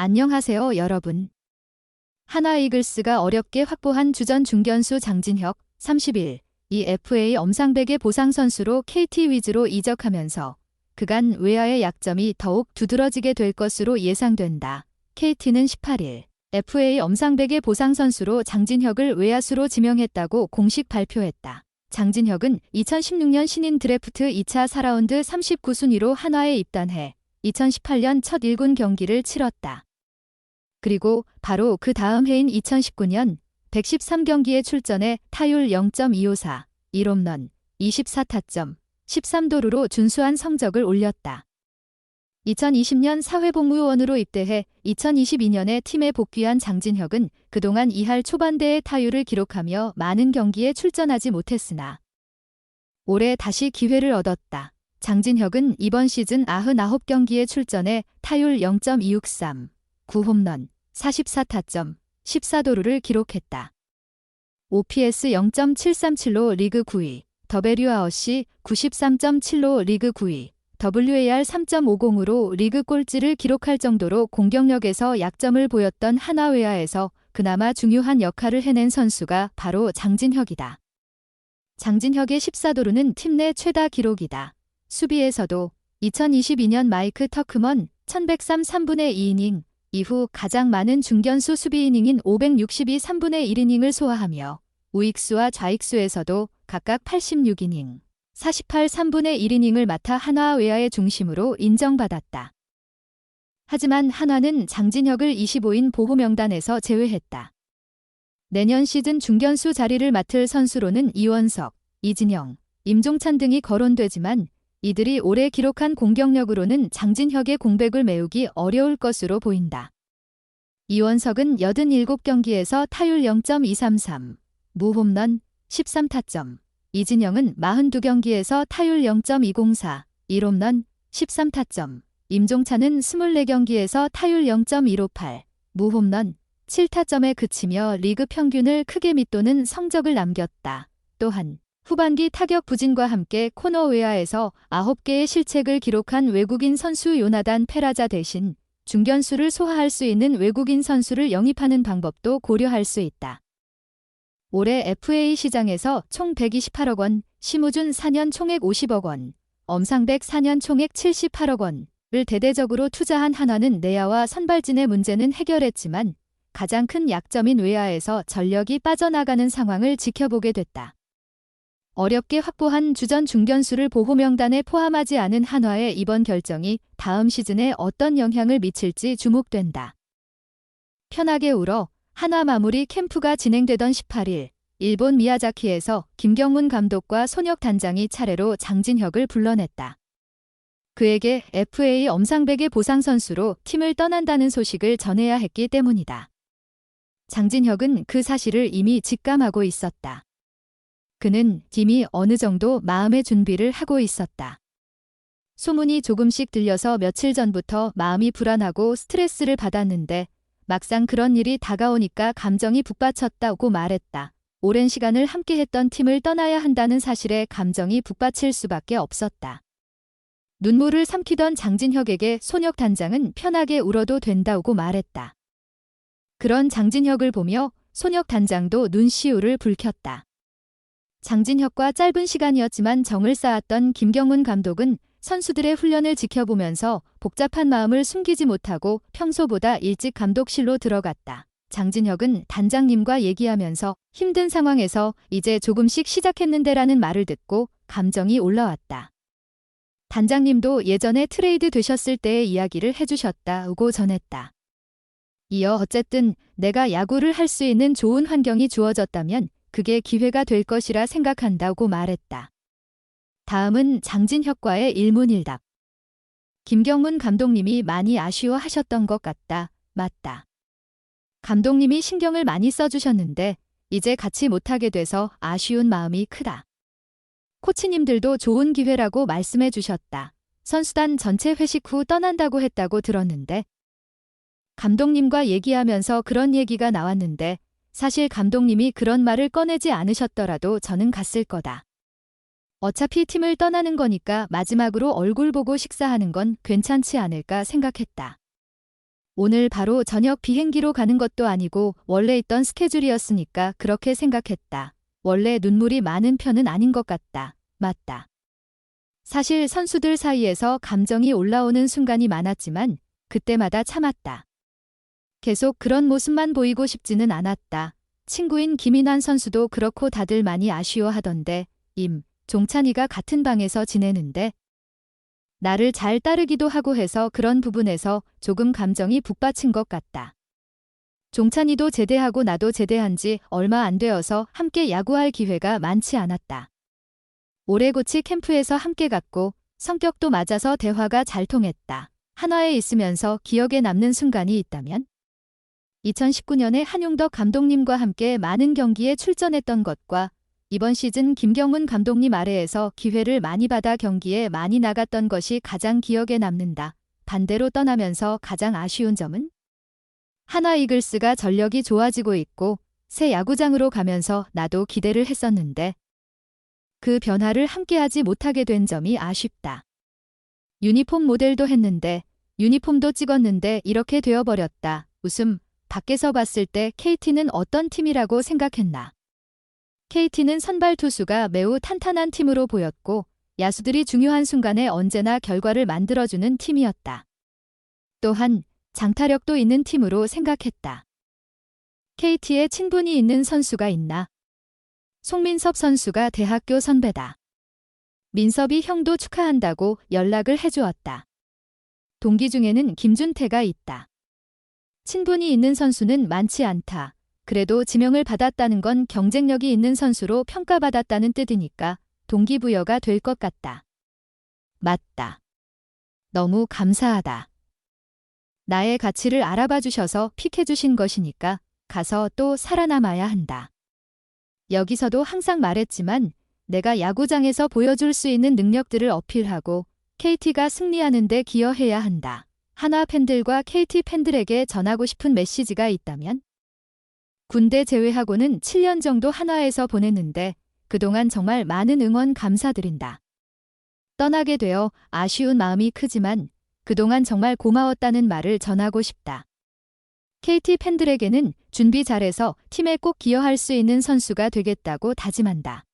안녕하세요, 여러분. 하나 이글스가 어렵게 확보한 주전 중견수 장진혁 31, 이 FA 엄상백의 보상 선수로 KT 위즈로 이적하면서 그간 외야의 약점이 더욱 두드러지게 될 것으로 예상된다. KT는 18일 FA 엄상백의 보상 선수로 장진혁을 외야수로 지명했다고 공식 발표했다. 장진혁은 2016년 신인 드래프트 2차 4라운드 39순위로 한화에 입단해 2018년 첫 1군 경기를 치렀다. 그리고 바로 그 다음 해인 2019년 113경기에 출전해 타율 0.254, 1홈런, 24타점, 13도루로 준수한 성적을 올렸다. 2020년 사회복무요원으로 입대해 2022년에 팀에 복귀한 장진혁은 그동안 2할 초반대의 타율을 기록하며 많은 경기에 출전하지 못했으나 올해 다시 기회를 얻었다. 장진혁은 이번 시즌 99경기에 출전해 타율 0.263, 9홈런, 44타점, 14도루를 기록했다. OPS 0.737로 리그 9위, 더베류아웃시 93.7로 리그 9위, WAR 3.50으로 리그 꼴찌를 기록할 정도로 공격력에서 약점을 보였던 하나웨아에서 그나마 중요한 역할을 해낸 선수가 바로 장진혁이다. 장진혁의 14도루는 팀 내 최다 기록이다. 수비에서도 2022년 마이크 터크먼 1103 3분의 2이닝 이후 가장 많은 중견수 수비 이닝인 562 3분의 1이닝을 소화하며 우익수와 좌익수에서도 각각 86이닝, 48 3분의 1이닝을 맡아 한화 외야의 중심으로 인정받았다. 하지만 한화는 장진혁을 25인 보호 명단에서 제외했다. 내년 시즌 중견수 자리를 맡을 선수로는 이원석, 이진영, 임종찬 등이 거론되지만 이들이 올해 기록한 공격력으로는 장진혁의 공백을 메우기 어려울 것으로 보인다. 이원석은 87경기에서 타율 0.233, 무홈런 13타점, 이진영은 42경기에서 타율 0.204, 1홈런 13타점, 임종찬은 24경기에서 타율 0.158, 무홈런 7타점에 그치며 리그 평균을 크게 밑도는 성적을 남겼다. 또한 후반기 타격 부진과 함께 코너 외야에서 9개의 실책을 기록한 외국인 선수 요나단 페라자 대신 중견수를 소화할 수 있는 외국인 선수를 영입하는 방법도 고려할 수 있다. 올해 FA 시장에서 총 128억 원, 심우준 4년 총액 50억 원, 엄상백 4년 총액 78억 원을 대대적으로 투자한 한화는 내야와 선발진의 문제는 해결했지만 가장 큰 약점인 외야에서 전력이 빠져나가는 상황을 지켜보게 됐다. 어렵게 확보한 주전 중견수를 보호 명단에 포함하지 않은 한화의 이번 결정이 다음 시즌에 어떤 영향을 미칠지 주목된다. 편하게 울어 한화 마무리 캠프가 진행되던 18일 일본 미야자키에서 김경문 감독과 손혁 단장이 차례로 장진혁을 불러냈다. 그에게 FA 엄상백의 보상 선수로 팀을 떠난다는 소식을 전해야 했기 때문이다. 장진혁은 그 사실을 이미 직감하고 있었다. 그는 이미 어느 정도 마음의 준비를 하고 있었다. 소문이 조금씩 들려서 며칠 전부터 마음이 불안하고 스트레스를 받았는데 막상 그런 일이 다가오니까 감정이 북받쳤다고 말했다. 오랜 시간을 함께했던 팀을 떠나야 한다는 사실에 감정이 북받칠 수밖에 없었다. 눈물을 삼키던 장진혁에게 손혁 단장은 편하게 울어도 된다고 말했다. 그런 장진혁을 보며 손혁 단장도 눈시울을 붉혔다. 장진혁과 짧은 시간이었지만 정을 쌓았던 김경문 감독은 선수들의 훈련을 지켜보면서 복잡한 마음을 숨기지 못하고 평소보다 일찍 감독실로 들어갔다. 장진혁은 단장님과 얘기하면서 힘든 상황에서 이제 조금씩 시작했는데라는 말을 듣고 감정이 올라왔다. 단장님도 예전에 트레이드 되셨을 때의 이야기를 해주셨다고 전했다. 이어 어쨌든 내가 야구를 할 수 있는 좋은 환경이 주어졌다면 그게 기회가 될 것이라 생각한다고 말했다. 다음은 장진혁과의 일문일답. 김경문 감독님이 많이 아쉬워하셨던 것 같다. 맞다. 감독님이 신경을 많이 써주셨는데 이제 같이 못하게 돼서 아쉬운 마음이 크다. 코치님들도 좋은 기회라고 말씀해 주셨다. 선수단 전체 회식 후 떠난다고 했다고 들었는데 감독님과 얘기하면서 그런 얘기가 나왔는데 사실 감독님이 그런 말을 꺼내지 않으셨더라도 저는 갔을 거다. 어차피 팀을 떠나는 거니까 마지막으로 얼굴 보고 식사하는 건 괜찮지 않을까 생각했다. 오늘 바로 저녁 비행기로 가는 것도 아니고 원래 있던 스케줄이었으니까 그렇게 생각했다. 원래 눈물이 많은 편은 아닌 것 같다. 맞다. 사실 선수들 사이에서 감정이 올라오는 순간이 많았지만 그때마다 참았다. 계속 그런 모습만 보이고 싶지는 않았다. 친구인 김인환 선수도 그렇고 다들 많이 아쉬워하던데 임, 종찬이가 같은 방에서 지내는데 나를 잘 따르기도 하고 해서 그런 부분에서 조금 감정이 북받친 것 같다. 종찬이도 제대하고 나도 제대한 지 얼마 안 되어서 함께 야구할 기회가 많지 않았다. 올해고치 캠프에서 함께 갔고 성격도 맞아서 대화가 잘 통했다. 한화에 있으면서 기억에 남는 순간이 있다면? 2019년에 한용덕 감독님과 함께 많은 경기에 출전했던 것과 이번 시즌 김경문 감독님 아래에서 기회를 많이 받아 경기에 많이 나갔던 것이 가장 기억에 남는다. 반대로 떠나면서 가장 아쉬운 점은? 하나 이글스가 전력이 좋아지고 있고 새 야구장으로 가면서 나도 기대를 했었는데 그 변화를 함께하지 못하게 된 점이 아쉽다. 유니폼 모델도 했는데 유니폼도 찍었는데 이렇게 되어버렸다. 웃음. 밖에서 봤을 때 KT는 어떤 팀이라고 생각했나? KT는 선발 투수가 매우 탄탄한 팀으로 보였고 야수들이 중요한 순간에 언제나 결과를 만들어주는 팀이었다. 또한 장타력도 있는 팀으로 생각했다. KT에 친분이 있는 선수가 있나? 송민섭 선수가 대학교 선배다. 민섭이 형도 축하한다고 연락을 해주었다. 동기 중에는 김준태가 있다. 친분이 있는 선수는 많지 않다. 그래도 지명을 받았다는 건 경쟁력이 있는 선수로 평가받았다는 뜻이니까 동기부여가 될 것 같다. 맞다. 너무 감사하다. 나의 가치를 알아봐 주셔서 픽해 주신 것이니까 가서 또 살아남아야 한다. 여기서도 항상 말했지만 내가 야구장에서 보여줄 수 있는 능력들을 어필하고 KT가 승리하는 데 기여해야 한다. 하나 팬들과 KT 팬들에게 전하고 싶은 메시지가 있다면? 군대 제외하고는 7년 정도 한화에서 보냈는데 그동안 정말 많은 응원 감사드린다. 떠나게 되어 아쉬운 마음이 크지만 그동안 정말 고마웠다는 말을 전하고 싶다. KT 팬들에게는 준비 잘해서 팀에 꼭 기여할 수 있는 선수가 되겠다고 다짐한다.